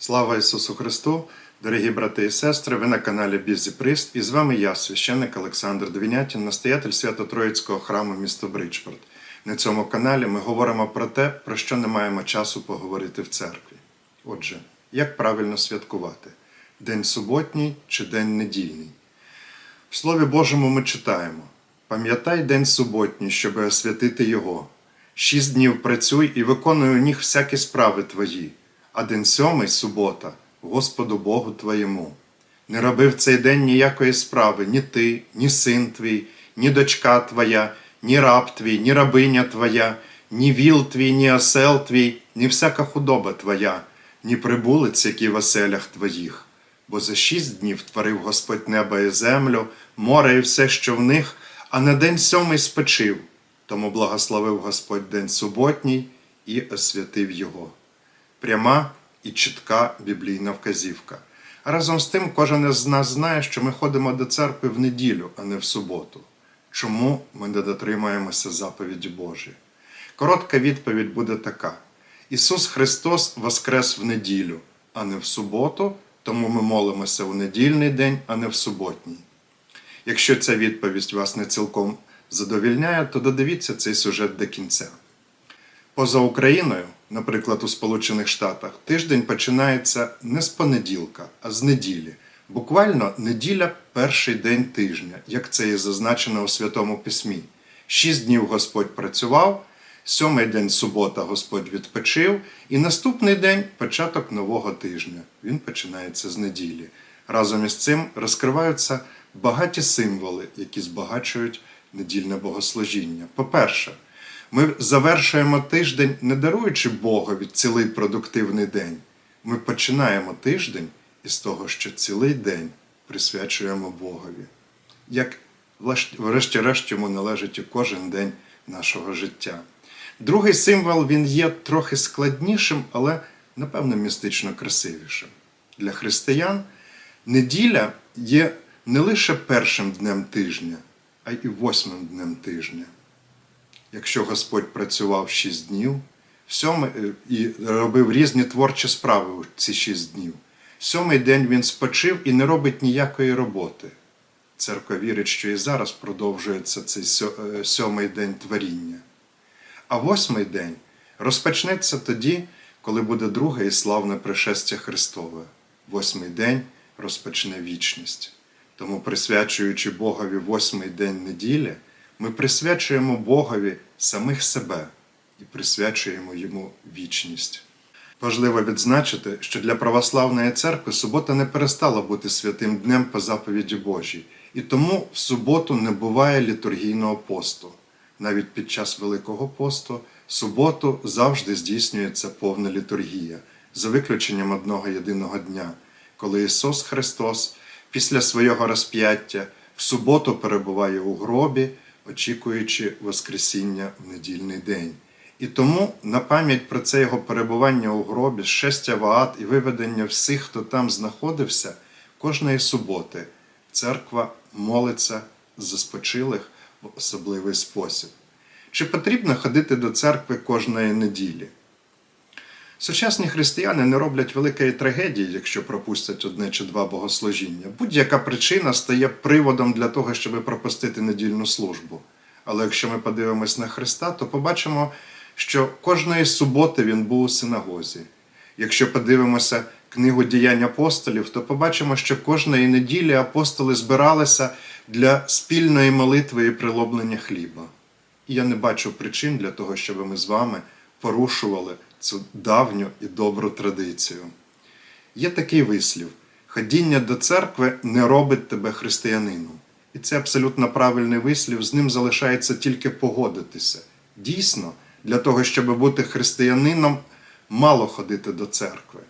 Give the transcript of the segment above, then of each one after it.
Слава Ісусу Христу! Дорогі брати і сестри, ви на каналі Бізі Прист, і з вами я, священник Олександр Двінятін, настоятель Свято-Троїцького храму міста Бриджпорт. На цьому каналі ми говоримо про те, про що не маємо часу поговорити в церкві. Отже, як правильно святкувати? День суботній чи день недільний? В Слові Божому ми читаємо: Пам'ятай день суботній, щоби освятити його. Шість днів працюй і виконуй у них всякі справи твої, а день сьомий субота, Господу Богу твоєму. Не роби в цей день ніякої справи, ні ти, ні син твій, ні дочка твоя, ні раб твій, ні рабиня твоя, ні віл твій, ні осел твій, ні всяка худоба твоя, ні прибулець, який в оселях твоїх. Бо за шість днів творив Господь небо і землю, море і все, що в них, а на день сьомий спочив. Тому благословив Господь день суботній і освятив його. Пряма і чітка біблійна вказівка. Разом з тим, кожен із нас знає, що ми ходимо до церкви в неділю, а не в суботу. Чому ми не дотримуємося заповіді Божої? Коротка відповідь буде така: Ісус Христос воскрес в неділю, а не в суботу, тому ми молимося у недільний день, а не в суботній. Якщо ця відповідь вас не цілком задовільняє, то додивіться цей сюжет до кінця. Поза Україною, наприклад, у Сполучених Штатах, тиждень починається не з понеділка, а з неділі. Буквально неділя перший день тижня, як це і зазначено у Святому Письмі. Шість днів Господь працював, сьомий день субота Господь відпочив, і наступний день початок нового тижня. Він починається з неділі. Разом із цим розкриваються багаті символи, які збагачують недільне богослужіння. По-перше, ми завершуємо тиждень, не даруючи Богові цілий продуктивний день. Ми починаємо тиждень із того, що цілий день присвячуємо Богові. Як врешті-решт йому належить і кожен день нашого життя. Другий символ він є трохи складнішим, але, напевно, містично красивішим. Для християн неділя є не лише першим днем тижня, а й восьмим днем тижня. Якщо Господь працював шість днів сьомий, і робив різні творчі справи у ці шість днів, сьомий день він спочив і не робить ніякої роботи. Церква вірить, що і зараз продовжується цей сьомий день творіння. А восьмий день розпочнеться тоді, коли буде друге і славне пришестя Христове. Восьмий день розпочне вічність. Тому, присвячуючи Богові восьмий день неділі, ми присвячуємо Богові самих себе і присвячуємо йому вічність. Важливо відзначити, що для православної церкви субота не перестала бути святим днем по заповіді Божій, і тому в суботу не буває літургійного посту. Навіть під час Великого посту в суботу завжди здійснюється повна літургія, за виключенням одного єдиного дня, коли Ісус Христос після свого розп'яття в суботу перебуває у гробі, очікуючи Воскресіння в недільний день. І тому на пам'ять про це його перебування у гробі, шестя ваат і виведення всіх, хто там знаходився, кожної суботи церква молиться за спочилих в особливий спосіб. Чи потрібно ходити до церкви кожної неділі? Сучасні християни не роблять великої трагедії, якщо пропустять одне чи два богослужіння. Будь-яка причина стає приводом для того, щоб пропустити недільну службу. Але якщо ми подивимось на Христа, то побачимо, що кожної суботи Він був у синагозі. Якщо подивимося книгу діянь апостолів, то побачимо, що кожної неділі апостоли збиралися для спільної молитви і прилоблення хліба. І я не бачу причин для того, щоб ми з вами порушували цю давню і добру традицію. Є такий вислів: ходіння до церкви не робить тебе християнином. І це абсолютно правильний вислів, з ним залишається тільки погодитися. Дійсно, для того, щоб бути християнином, мало ходити до церкви,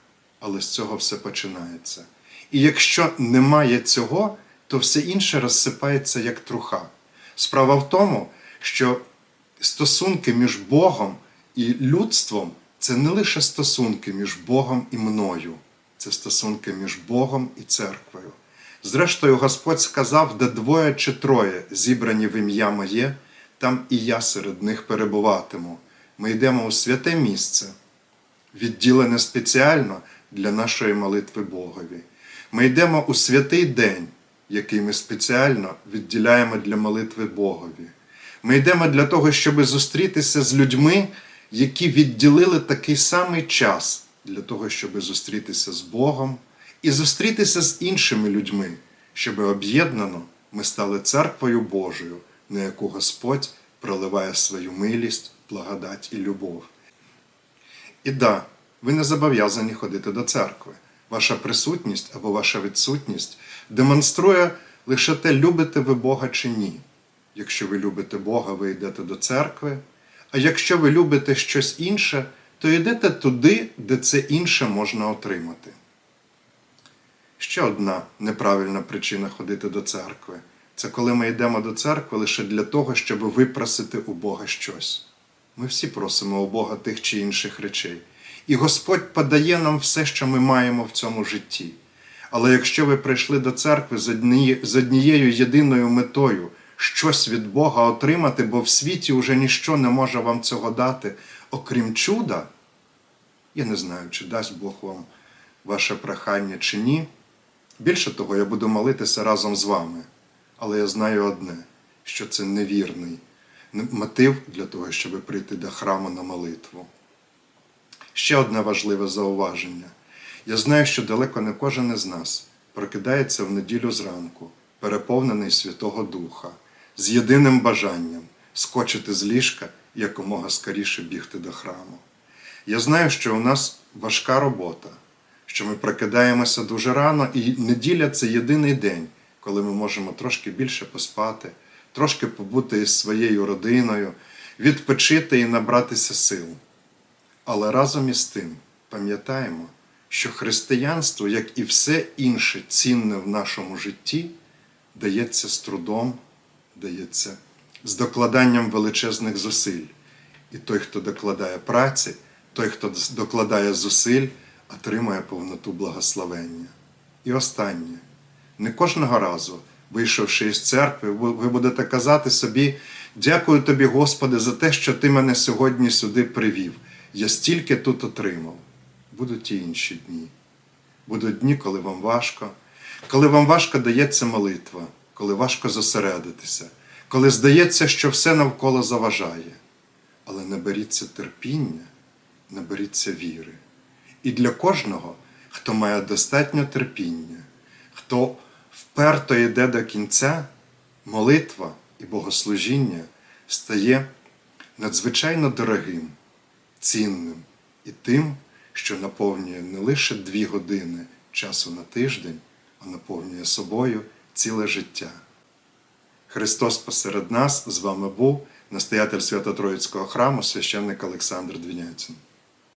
але з цього все починається. І якщо немає цього, то все інше розсипається як труха. Справа в тому, що стосунки між Богом і людством це не лише стосунки між Богом і мною, це стосунки між Богом і церквою. Зрештою, Господь сказав, де двоє чи троє зібрані в ім'я моє, там і я серед них перебуватиму. Ми йдемо у святе місце, відділене спеціально для нашої молитви Богові. Ми йдемо у святий день, який ми спеціально відділяємо для молитви Богові. Ми йдемо для того, щоб зустрітися з людьми, які відділили такий самий час для того, щоб зустрітися з Богом і зустрітися з іншими людьми, щоб об'єднано ми стали церквою Божою, на яку Господь проливає свою милість, благодать і любов. І да, ви не зобов'язані ходити до церкви. Ваша присутність або ваша відсутність демонструє лише те, любите ви Бога чи ні. Якщо ви любите Бога, ви йдете до церкви. А якщо ви любите щось інше, то йдете туди, де це інше можна отримати. Ще одна неправильна причина ходити до церкви це коли ми йдемо до церкви лише для того, щоб випросити у Бога щось. Ми всі просимо у Бога тих чи інших речей. І Господь подає нам все, що ми маємо в цьому житті. Але якщо ви прийшли до церкви з однією, єдиною метою щось від Бога отримати, бо в світі вже ніщо не може вам цього дати, окрім чуда, я не знаю, чи дасть Бог вам ваше прохання чи ні. Більше того, я буду молитися разом з вами. Але я знаю одне, що це невірний мотив для того, щоб прийти до храму на молитву. Ще одне важливе зауваження. Я знаю, що далеко не кожен із нас прокидається в неділю зранку, переповнений Святого Духа, з єдиним бажанням скочити з ліжка і якомога скоріше бігти до храму. Я знаю, що у нас важка робота, що ми прокидаємося дуже рано, і неділя це єдиний день, коли ми можемо трошки більше поспати, трошки побути із своєю родиною, відпочити і набратися сил. Але разом із тим пам'ятаємо, що християнство, як і все інше цінне в нашому житті, дається з трудом, дається з докладанням величезних зусиль. І той, хто докладає праці, той, хто докладає зусиль, отримає повноту благословення. І останнє. Не кожного разу, вийшовши із церкви, ви будете казати собі: дякую тобі, Господи, за те, що ти мене сьогодні сюди привів. Я стільки тут отримав. Будуть і інші дні. Будуть дні, коли вам важко, коли вам важко дається молитва, коли важко зосередитися, коли здається, що все навколо заважає. Але наберіться терпіння, наберіться віри. І для кожного, хто має достатньо терпіння, хто вперто йде до кінця, молитва і богослужіння стає надзвичайно дорогим, цінним і тим, що наповнює не лише дві години часу на тиждень, а наповнює собою ціле життя. Христос посеред нас з вами був настоятель Свято-Троїцького храму священник Олександр Двінятін.